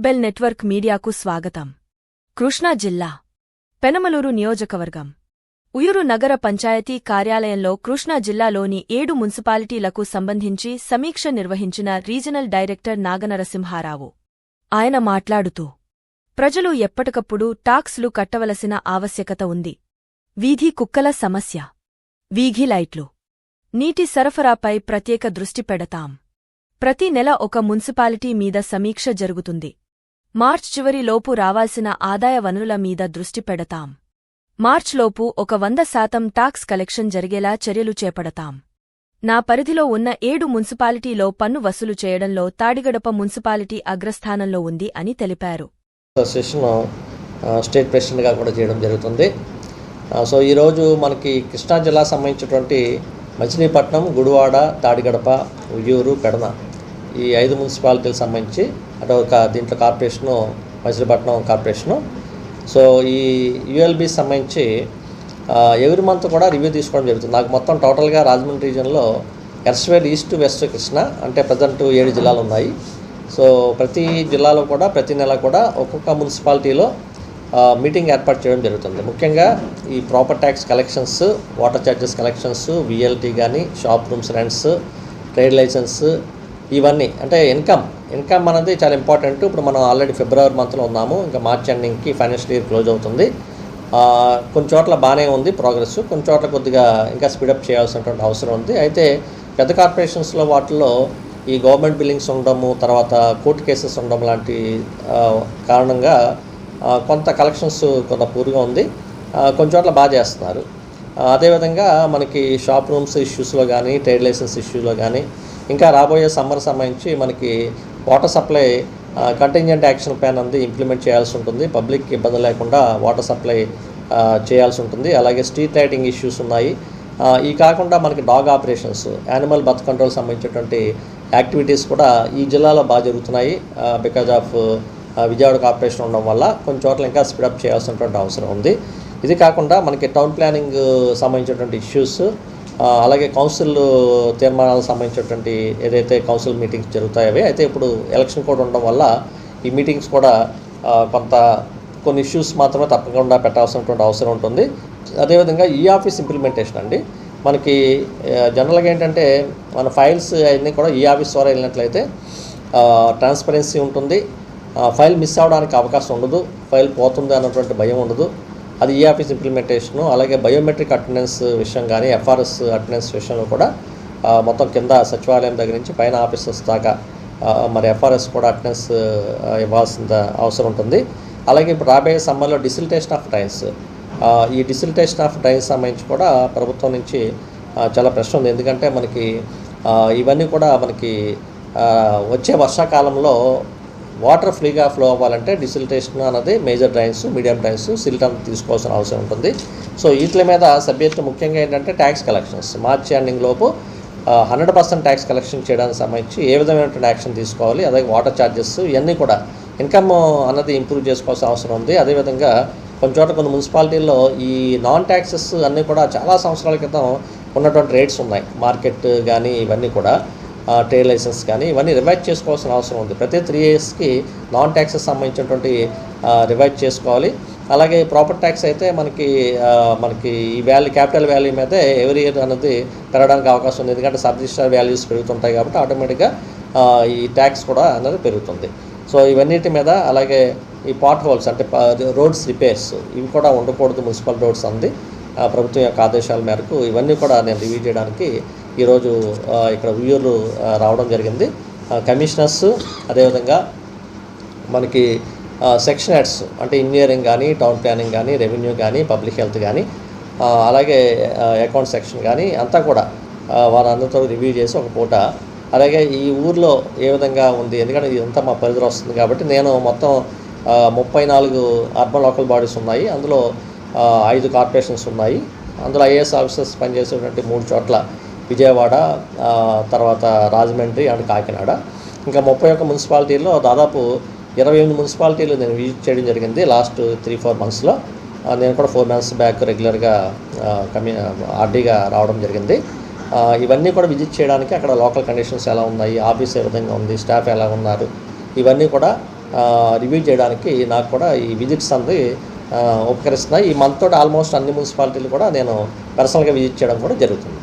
Bell network మీడియాకు స్వాగతం. కృష్ణా జిల్లా పెనమలూరు నియోజకవర్గం. ఉయురు నగర పంచాయతీ కార్యాలయంలో కృష్ణా జిల్లాలోని ఏడు మున్సిపాలిటీలకు సంబంధించి సమీక్ష నిర్వహించిన రీజనల్ డైరెక్టర్ నాగనరసింహారావు. ఆయన మాట్లాడుతూ ప్రజలు ఎప్పటికప్పుడు టాక్స్లు కట్టవలసిన ఆవశ్యకత ఉంది. వీధి కుక్కల సమస్య. వీధి లైట్లు. నీటి సరఫరాపై ప్రత్యేక దృష్టి పెడతాం. ప్రతి నెల ఒక మున్సిపాలిటీ మీద సమీక్ష జరుగుతుంది. మార్చ్ చివరిలోపు రావాల్సిన ఆదాయ వనరుల మీద దృష్టి పెడతాం. మార్చ్లోపు ఒక వంద శాతం టాక్స్ కలెక్షన్ జరిగేలా చర్యలు చేపడతాం. నా పరిధిలో ఉన్న ఏడు మున్సిపాలిటీలో పన్ను వసూలు చేయడంలో తాడిగడప మున్సిపాలిటీ అగ్రస్థానంలో ఉంది అని తెలిపారు. అసోసియేషన్ స్టేట్ ప్రెసిడెంట్గా కూడా చేయడం జరుగుతుంది. సో ఈరోజు మనకి కృష్ణా జిల్లా సంబంధించినటువంటి మచిలీపట్నం గుడివాడ తాడిగడప ఉయ్యూరు పెడన ఈ ఐదు మున్సిపాలిటీలకు సంబంధించి అటు ఒక దీంట్లో కార్పొరేషను మైసూరుపట్నం కార్పొరేషను. సో ఈ యుఎల్బి సంబంధించి ఎవ్రీ మంత్ కూడా రివ్యూ తీసుకోవడం జరుగుతుంది. నాకు మొత్తం టోటల్గా రాజమండ్రి రీజన్లో ఎర్స్వేల్ ఈస్ట్ వెస్ట్ కృష్ణ అంటే ప్రజెంట్ ఏడు జిల్లాలు ఉన్నాయి. సో ప్రతి జిల్లాలో కూడా ప్రతి నెల కూడా ఒక్కొక్క మున్సిపాలిటీలో మీటింగ్ ఏర్పాటు చేయడం జరుగుతుంది. ముఖ్యంగా ఈ proper tax collections water charges collections VLT కానీ shop rooms rents trade licence ఇవన్నీ. అంటే ఇన్కమ్ ఇన్కమ్ అనేది చాలా ఇంపార్టెంట్ ఇప్పుడు మనం ఆల్రెడీ ఫిబ్రవరి మంత్లో ఉన్నాము. ఇంకా మార్చ్ ఎండింగ్కి ఫైనాన్షియల్ ఇయర్ క్లోజ్ అవుతుంది. కొన్ని చోట్ల బాగానే ఉంది ప్రోగ్రెస్ కొన్ని చోట్ల కొద్దిగా ఇంకా స్పీడప్ చేయాల్సినటువంటి అవసరం ఉంది. అయితే పెద్ద కార్పొరేషన్స్లో వాటిల్లో ఈ గవర్నమెంట్ బిల్లింగ్స్ ఉండడము తర్వాత కోర్టు కేసెస్ ఉండడం లాంటి కారణంగా కొంత కలెక్షన్స్ కొంత పూర్గా ఉంది. కొన్ని చోట్ల బాగా చేస్తున్నారు. అదేవిధంగా మనకి షాప్ రూమ్స్ ఇష్యూస్లో కానీ ట్రేడ్ లైసెన్స్ ఇష్యూలో కానీ ఇంకా రాబోయే సమ్మర్ సంబంధించి మనకి water supply contingent action plan అనేది ఇంప్లిమెంట్ చేయాల్సి ఉంటుంది. పబ్లిక్ ఇబ్బంది లేకుండా వాటర్ సప్లై చేయాల్సి ఉంటుంది. అలాగే స్ట్రీట్ లైటింగ్ ఇష్యూస్ ఉన్నాయి. ఈ కాకుండా మనకి dog operations animal birth control సంబంధించినటువంటి యాక్టివిటీస్ కూడా ఈ జిల్లాలో బాగా జరుగుతున్నాయి. బికాజ్ ఆఫ్ విజయవాడ కార్పొరేషన్ ఉండడం వల్ల కొన్ని చోట్ల ఇంకా స్పీడప్ చేయాల్సినటువంటి అవసరం ఉంది. ఇది కాకుండా మనకి టౌన్ ప్లానింగ్ సంబంధించినటువంటి ఇష్యూస్ అలాగే కౌన్సిల్ తీర్మానాలకు సంబంధించినటువంటి ఏదైతే కౌన్సిల్ మీటింగ్స్ జరుగుతాయో అవి అయితే ఇప్పుడు ఎలక్షన్ కూడా ఉండడం వల్ల ఈ మీటింగ్స్ కూడా కొంత కొన్ని ఇష్యూస్ మాత్రమే తప్పకుండా పెట్టాల్సినటువంటి అవసరం ఉంటుంది. అదేవిధంగా ఈ ఆఫీస్ ఇంప్లిమెంటేషన్ అండి. మనకి జనరల్గా ఏంటంటే మన ఫైల్స్ అన్నీ కూడా ఈ ఆఫీస్ ద్వారా వెళ్ళినట్లయితే ట్రాన్స్పరెన్సీ ఉంటుంది. ఫైల్ మిస్ అవడానికి అవకాశం ఉండదు. ఫైల్ పోతుంది అన్నటువంటి భయం ఉండదు. అది ఈ ఆఫీస్ ఇంప్లిమెంటేషను అలాగే బయోమెట్రిక్ అటెండెన్స్ విషయం కానీ ఎఫ్ఆర్ఎస్ అటెండెన్స్ విషయంలో కూడా మొత్తం కింద సచివాలయం దగ్గర నుంచి పైన ఆఫీసర్స్ దాకా మరి ఎఫ్ఆర్ఎస్ కూడా అటెండెన్స్ ఆ, ఇవ్వాల్సిన అవసరం ఉంటుంది. అలాగే ఇప్పుడు రాబోయే సమ్మర్లో డిసిలిటేషన్ ఆఫ్ ట్రైన్స్. ఈ డిసిలిటేషన్ ఆఫ్ ట్రైన్స్ సంబంధించి కూడా ప్రభుత్వం నుంచి చాలా ప్రశ్న ఉంది. ఎందుకంటే మనకి ఇవన్నీ కూడా మనకి వచ్చే వర్షాకాలంలో వాటర్ ఫ్రీగా ఫ్లో అవ్వాలంటే డిసిల్టేషన్ అన్నది మేజర్ డ్రైన్స్ మీడియం డ్రైన్స్ సిల్టర్ తీసుకోవాల్సిన అవసరం ఉంటుంది. సో వీటి మీద సబ్జెక్ట్ ముఖ్యంగా ఏంటంటే ట్యాక్స్ కలెక్షన్స్. మార్చి ఎండింగ్ లోపు హండ్రెడ్ పర్సెంట్ ట్యాక్స్ కలెక్షన్ చేయడానికి సంబంధించి ఏ విధమైనటువంటి యాక్షన్ తీసుకోవాలి అలాగే వాటర్ ఛార్జెస్ ఇవన్నీ కూడా ఇన్కమ్ అన్నది ఇంప్రూవ్ చేసుకోవాల్సిన అవసరం ఉంది. అదేవిధంగా కొన్ని చోట్ల కొన్ని మున్సిపాలిటీల్లో ఈ నాన్ ట్యాక్సెస్ అన్నీ కూడా చాలా సంవత్సరాల క్రితం ఉన్నటువంటి రేట్స్ ఉన్నాయి. మార్కెట్ కానీ ఇవన్నీ కూడా. ట్రేడ్ లైసెన్స్ కానీ ఇవన్నీ రివైజ్ చేసుకోవాల్సిన అవసరం ఉంది. ప్రతి త్రీ ఇయర్స్కి నాన్ ట్యాక్సెస్ సంబంధించినటువంటి రివైజ్ చేసుకోవాలి. అలాగే ప్రాపర్ ట్యాక్స్ అయితే మనకి మనకి ఈ వాల్యూ క్యాపిటల్ వాల్యూ మీద ఎవరీ ఇయర్ అనేది పెరగడానికి అవకాశం ఉంది. ఎందుకంటే సబ్రిజిస్టర్ వాల్యూస్ పెరుగుతుంటాయి కాబట్టి ఆటోమేటిక్గా ఈ ట్యాక్స్ కూడా అనేది పెరుగుతుంది. సో ఇవన్నిటి మీద అలాగే ఈ పాట్ హోల్స్ అంటే రోడ్స్ రిపేర్స్ ఇవి కూడా ఉండకూడదు మున్సిపల్ రోడ్స్ అంది. ప్రభుత్వం యొక్క ఆదేశాల మేరకు ఇవన్నీ కూడా నేను రివ్యూ చేయడానికి ఈరోజు ఇక్కడ ఉయ్యూరు రావడం జరిగింది. కమిషనర్స్ అదేవిధంగా మనకి సెక్షన్ హెడ్స్ అంటే ఇంజనీరింగ్ కానీ టౌన్ ప్లానింగ్ కానీ రెవెన్యూ కానీ పబ్లిక్ హెల్త్ కానీ అలాగే అకౌంట్ సెక్షన్ కానీ అంతా కూడా వారందరితో రివ్యూ చేసి ఒక పూట. అలాగే ఈ ఊర్లో ఏ విధంగా ఉంది? ఎందుకంటే ఇదంతా మా పరిధిలో వస్తుంది కాబట్టి నేను మొత్తం ముప్పై నాలుగు అర్బన్ లోకల్ బాడీస్ ఉన్నాయి. అందులో ఐదు కార్పొరేషన్స్ ఉన్నాయి. అందులో ఐఏఎస్ ఆఫీసర్స్ పనిచేసేటువంటి మూడు చోట్ల విజయవాడ తర్వాత రాజమండ్రి అండ్ కాకినాడ. ఇంకా ముప్పై ఒక్క మున్సిపాలిటీల్లో దాదాపు ఇరవై ఎనిమిది మున్సిపాలిటీలు నేను విజిట్ చేయడం జరిగింది లాస్ట్ త్రీ ఫోర్ మంత్స్లో. నేను కూడా ఫోర్ మంత్స్ బ్యాక్ రెగ్యులర్గా కమ్యూ ఆర్డీగా రావడం జరిగింది. ఇవన్నీ కూడా విజిట్ చేయడానికి అక్కడ లోకల్ కండిషన్స్ ఎలా ఉన్నాయి ఆఫీస్ ఏ విధంగా ఉంది స్టాఫ్ ఎలా ఉన్నారు ఇవన్నీ కూడా రివ్యూ చేయడానికి నాకు కూడా ఈ విజిట్స్ అంది ఉపకరిస్తున్నాయి. ఈ మంత్ తోటి ఆల్మోస్ట్ అన్ని మున్సిపాలిటీలు కూడా నేను పర్సనల్గా విజిట్ చేయడం కూడా జరుగుతుంది.